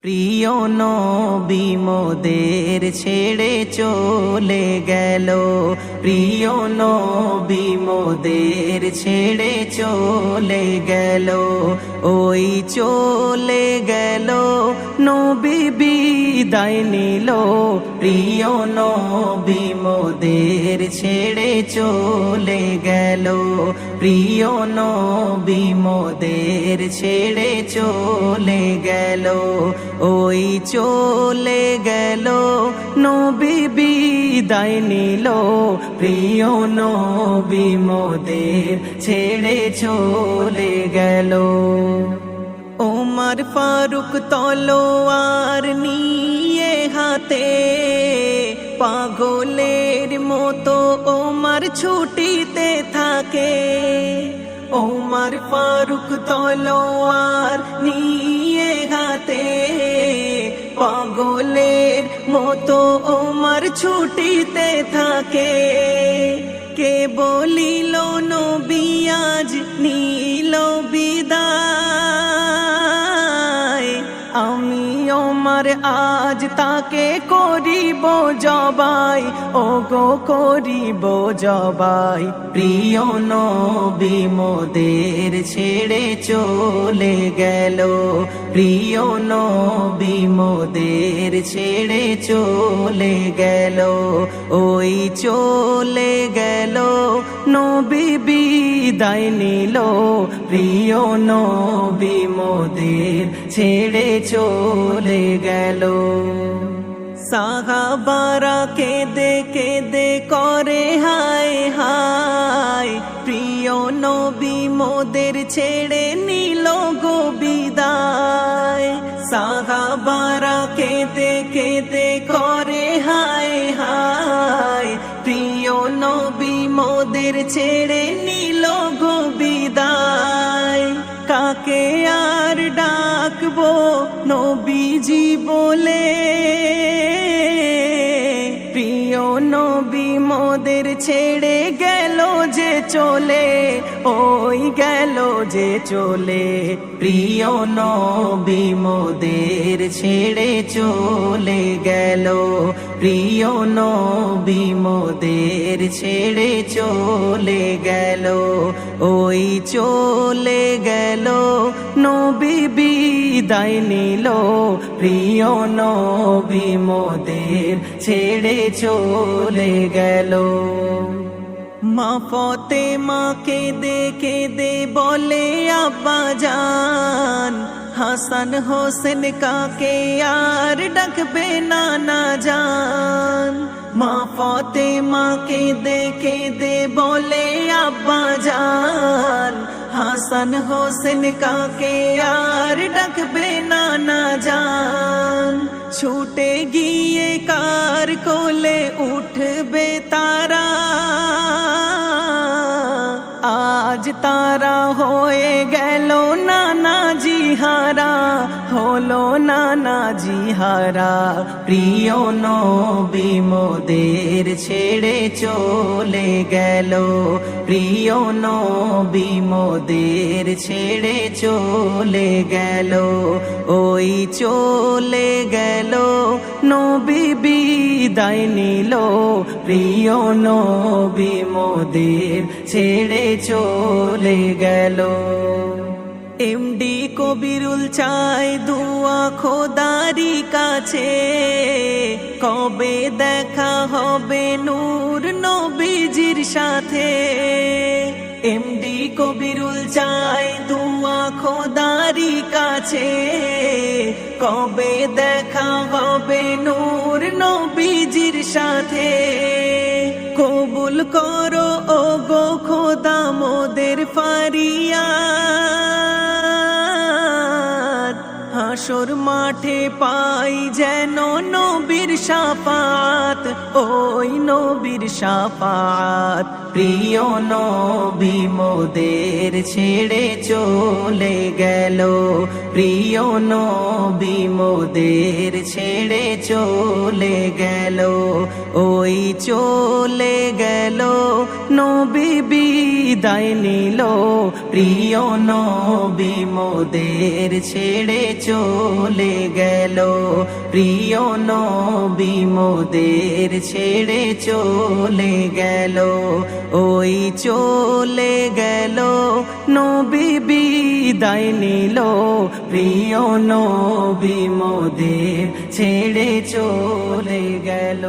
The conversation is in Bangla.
প্রিয় নবী মোদের ছেড়ে চলে গেল। প্রিয় নবী মোদের ছেড়ে চলে গেল। ওই চলে গেল, নবী বিদায় নিল। প্রিয় নবী মোদের ছেড়ে চলে গেল। প্রিয় নবী, মোদের ছেড়ে চলে গেল, ওই চলে গেল। নবী বিদায় নিল, প্রিয় নবী, মোদের ছেড়ে চলে গেল। ওমর ফারুক তলোয়ার নিয়ে হাতে পাগলের মতো ওমর ছুটিতে থাকে। ওমর ফারুক তলোয়ার নিয়ে হাতে পাগলের মতো ওমর ছুটিতে থাকে। কে বলিল নবিয়াজ নীল বিদায় ওমর আজ তাকে করিব জবাই ও গো করিব জবাই। প্রিয় নবী, মোদের ছেড়ে চলে গেল। প্রিয় নবী, মোদের ছেড়ে চলে গেল। ওই চলে গেল নবী বিদায় নিল, প্রিয় নবী মোদের ছেড়ে চলে গেল। সাহাবারা কেঁদে কেঁদে করে, হায় হায়, প্রিয় নবী মোদের ছেড়ে নিল গো বিদায়। সাহাবারা কেঁদে কেঁদে করে মোদের ছেড়ে নিল গো নবী মোদের ছেড়ে গেল যে চলে, ওই গেল যে চলে। প্রিয় নবী মোদের ছেড়ে চলে গেল, প্রিয় নবী মোদের ছেড়ে চলে গেল। ওই চলে গেল, নবী বিদায় নিল। প্রিয় নবী মোদের ছেড়ে চলে গেল। মা ফতে মা কেঁদে কেঁদে বলে আব্বা জান। হাসান হোসেন কাকে আর ডাকবে নানা জান। মা ফতে মা কেঁদে কেঁদে বলে আব্বা জান হাসান হোসেন কাকে আর ডাকবে নানা জান ছুটে গিয়ে কার কোলে উঠবে তারা আজ তারা হয়ে গেল নানা হলো নানা জিহারা, প্রিয় নবী মোদের ছেড়ে চলে গেল। প্রিয় নবী মোদের ছেড়ে চলে গেল। ওই চলে গেল, নবী বিদায় নিল। প্রিয় নবী মোদের ছেড়ে চলে গেল। এমডি কবিরুল চাই দুয়া খোদারি কাছে। কবে দেখা হবে নূর নবীজির সাথে? এমডি কবিরুল চাই দুয়া খোদারি কাছে। কবে দেখা হবে নূর নবীজির সাথে? কবুল করো মাঠে পাই যেন নবীর সাফাত। ওই নবীর সাফাত। প্রিয় নবী মোদের ছেড়ে চলে গেল। প্রিয় নবী মোদের ছেড়ে চলে গেল। ওই চলে গেল, নবী বিদায় নিল। প্রিয় নবী মোদের ছেড়ে চলে গেল। প্রিয় নবী মোদের ছেড়ে চলে গেল, ওই চলে গেল। নবী বিদায় নিল, প্রিয় নবী মোদের ছেড়ে চলে গেল।